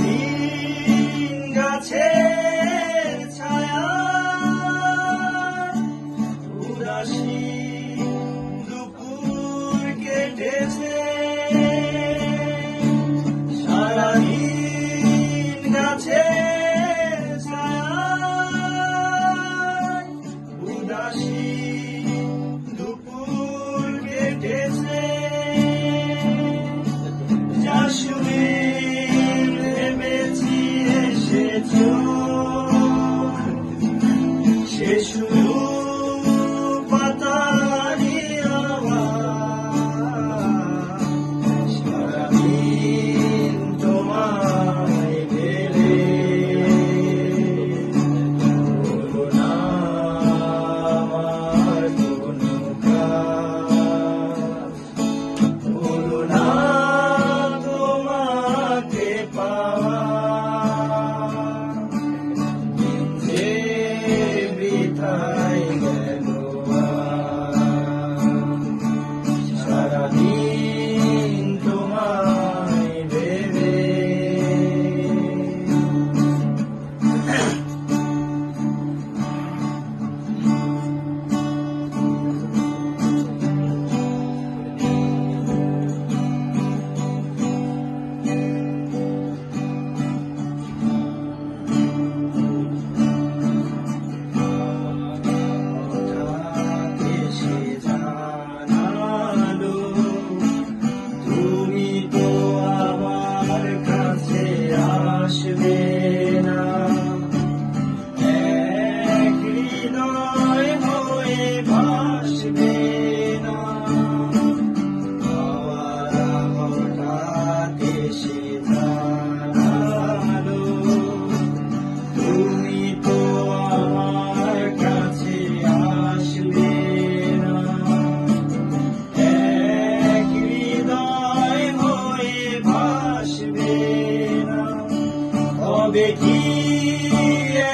নিম গাছের ছায়া উদাসী true. দেখি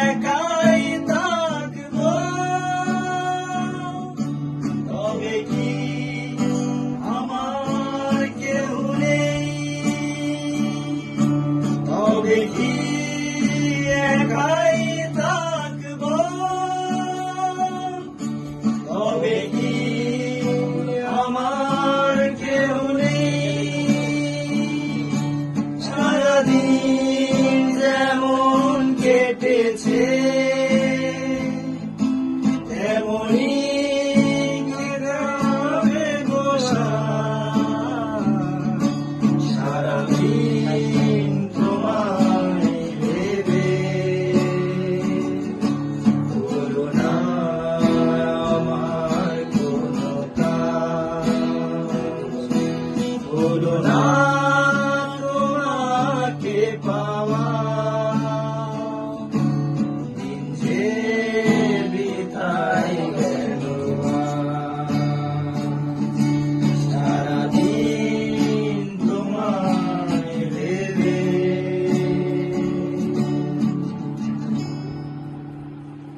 একাই থাকব। তবে কি আমার কেউ নেই? তবে কি একাই থাকব? তবে কি It's His.